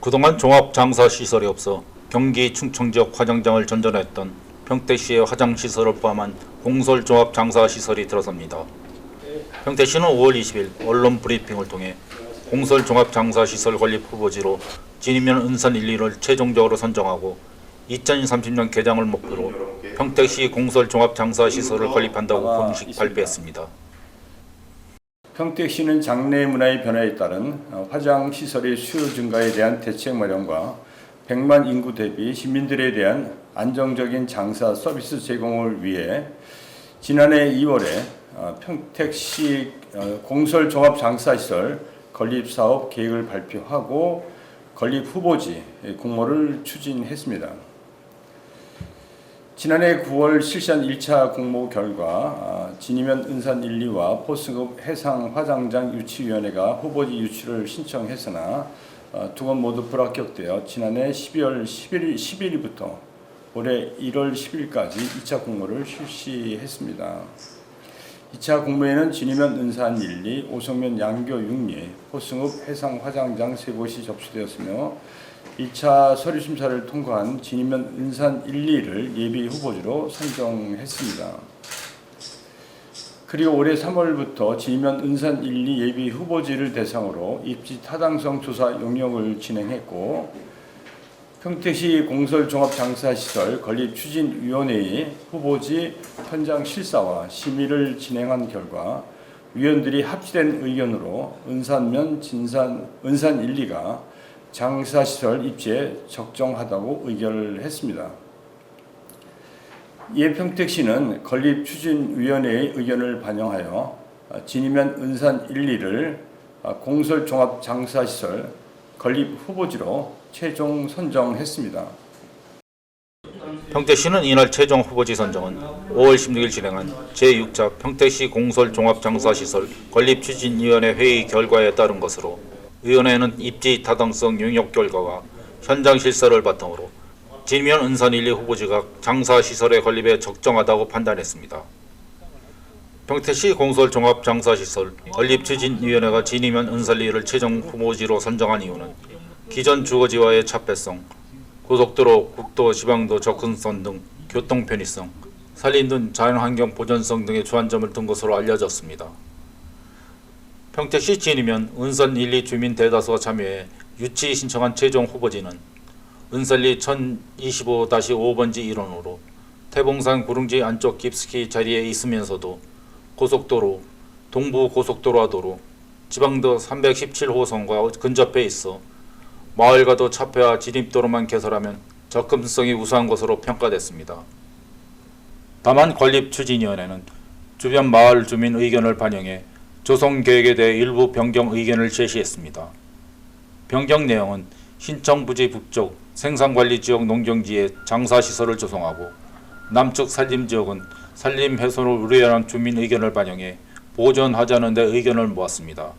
그동안 종합장사시설이 없어 경기 충청 지역 화장장을 전전했던 평택시의 화장시설을 포함한 공설종합장사시설이 들어섭니다. 평택시는 5월 20일 언론 브리핑을 통해 공설종합장사시설 건립 후보지로 진이면 은산 1, 2를 최종적으로 선정하고 2030년 개장을 목표로 평택시 공설종합장사시설을 건립한다고 공식 발표했습니다. 평택시는 장래 문화의 변화에 따른 어, 화장 시설의 수요 증가에 대한 대책 마련과 100만 인구 대비 시민들에 대한 안정적인 장사 서비스 제공을 위해 지난해 2월에 어, 평택시 어, 공설 종합 장사 시설 건립 사업 계획을 발표하고 건립 후보지 공모를 추진했습니다. 지난해 9월 실시한 1차 공모 결과 아, 진이면 은산 1, 2와 포승읍 해상 화장장 유치위원회가 후보지 유치를 신청했으나 아, 두건 모두 불합격되어 지난해 12월 11일, 11일부터 올해 1월 10일까지 2차 공모를 실시했습니다. 2차 공모에는 진이면 은산 1, 2, 오성면 양교 6 리, 포승읍 해상 화장장 세 곳이 접수되었으며 1차 서류 심사를 통과한 진이면 은산 1, 2를 예비 후보지로 선정했습니다. 그리고 올해 3월부터 진이면 은산 1, 2 예비 후보지를 대상으로 입지 타당성 조사 용역을 진행했고 평택시 공설종합장사시설 건립추진위원회의 후보지 현장 실사와 심의를 진행한 결과 위원들이 합치된 의견으로 은산면 진산 은산 1, 2가 장사시설 입지에 적정하다고 의결을 했습니다. 이에 평택시는 건립추진위원회의 의견을 반영하여 진이면 은산 1, 2를 공설종합장사시설 건립 후보지로 최종 선정했습니다. 평택시는 이날 최종 후보지 선정은 5월 16일 진행한 제6차 평택시 공설종합장사시설 건립추진위원회 회의 결과에 따른 것으로 위원회는 입지 타당성 용역 결과와 현장 실사를 바탕으로 진면 은산 1, 2 후보지가 장사 시설의 건립에 적정하다고 판단했습니다. 평택시 공설 종합 장사 시설 건립 추진 위원회가 진이면 은산 2를 최종 후보지로 선정한 이유는 기존 주거지와의 차폐성, 고속도로, 국도, 지방도 접근성 등 교통 편의성, 산림 등 자연환경 보전성 등의 주안점을 둔 것으로 알려졌습니다. 평택시 진이면 은선 1, 2 주민 대다수가 참여해 유치 신청한 최종 후보지는 은설리 1025-5번지 일원으로 태봉산 구릉지 안쪽 깊숙이 자리에 있으면서도 고속도로, 동부 고속도로와 도로, 지방도 317호선과 근접해 있어 마을과도 차폐와 진입도로만 개설하면 접근성이 우수한 것으로 평가됐습니다. 다만 건립 추진위원회는 주변 마을 주민 의견을 반영해 조성 계획에 대해 일부 변경 의견을 제시했습니다. 변경 내용은 신청 부지 북쪽 생산관리 지역 농경지에 장사시설을 조성하고 남측 산림지역은 산림 훼손을 우려하는 주민 의견을 반영해 보존하자는 데 의견을 모았습니다.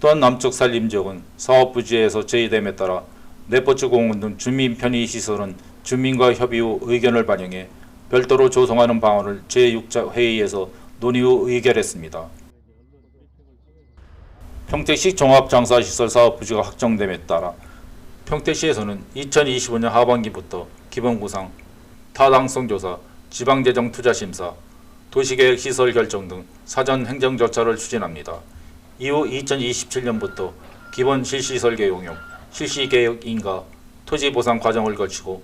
또한 남측 산림지역은 사업부지에서 제의됨에 따라 네버츠 공원 등 주민 편의 시설은 주민과 협의 후 의견을 반영해 별도로 조성하는 방안을 제6차 회의에서 논의 후 의결했습니다. 평택시 종합장사시설 사업 부지가 확정됨에 따라 평택시에서는 2025년 하반기부터 기본구상, 타당성 조사, 지방재정 투자 심사, 도시계획 시설 결정 등 사전 행정 절차를 추진합니다. 이후 2027년부터 기본 실시 설계 용역, 실시 계획 인가, 토지 보상 과정을 거치고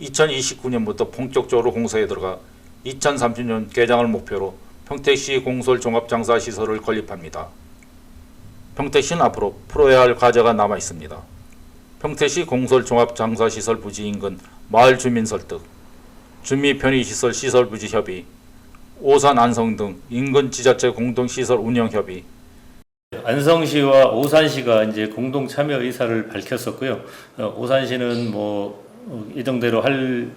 2029년부터 본격적으로 공사에 들어가 2030년 개장을 목표로 평택시 공설 종합장사 시설을 건립합니다. 평택시는 앞으로 풀어야 할 과제가 남아 있습니다. 평택시 공설 종합장사 시설 부지 인근 마을 주민 설득, 주민 편의 시설 부지 협의, 오산 안성 등 인근 지자체 공동 시설 운영 협의, 안성시와 오산시가 이제 공동 참여 의사를 밝혔었고요. 어, 오산시는 뭐 어, 예정대로 할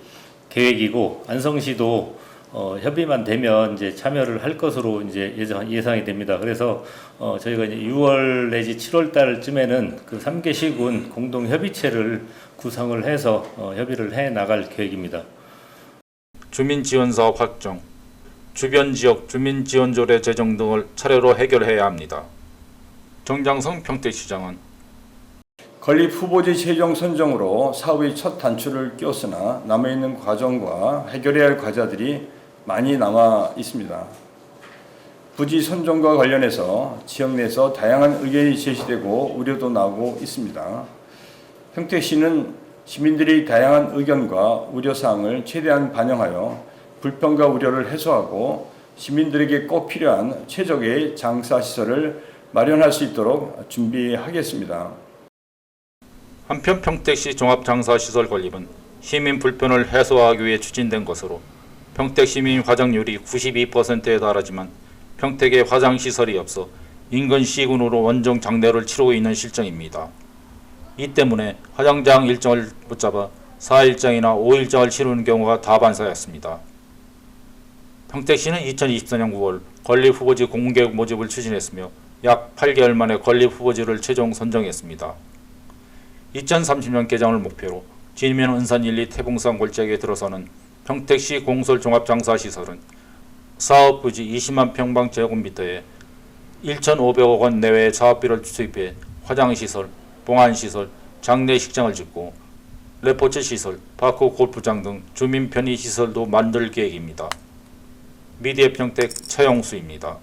계획이고 안성시도 어, 협의만 되면 이제 참여를 할 것으로 이제 예상, 예상이 됩니다. 그래서 어, 저희가 이제 6월 내지 7월 달쯤에는 그 3개 시군 공동 협의체를 구성을 해서 어, 협의를 해 나갈 계획입니다. 주민 지원 사업 확정, 주변 지역 주민 지원 조례 제정 등을 차례로 해결해야 합니다. 정장성 평택시장은 건립 후보지 최종 선정으로 사업의 첫 단추를 끼웠으나 남아있는 과정과 해결해야 할 과제들이 많이 남아 있습니다. 부지 선정과 관련해서 지역 내에서 다양한 의견이 제시되고 우려도 나오고 있습니다. 평택시는 시민들의 다양한 의견과 우려사항을 최대한 반영하여 불편과 우려를 해소하고 시민들에게 꼭 필요한 최적의 장사시설을 마련할 수 있도록 준비하겠습니다. 한편 평택시 종합장사시설 건립은 시민 불편을 해소하기 위해 추진된 것으로 평택 시민 화장률이 92%에 달하지만 평택에 화장시설이 없어 인근 시군으로 원정 장례를 치르고 있는 실정입니다. 이 때문에 화장장 일정을 붙잡아 4일장이나 5일장을 치르는 경우가 다반사였습니다. 평택시는 2024년 9월 건립 후보지 공개 모집을 추진했으며 약 8개월 만에 건립 후보지를 최종 선정했습니다. 2030년 개장을 목표로 진면 은산 1, 2 태봉산 골짜기에 들어서는 평택시 공설 종합장사시설은 사업 부지 20만 평방 제곱미터에 1,500억 원 내외의 사업비를 투입해 화장시설, 봉안시설, 장례식장을 짓고 레포츠 시설, 파크 골프장 등 주민 편의 시설도 만들 계획입니다. 미디어 평택 차영수입니다.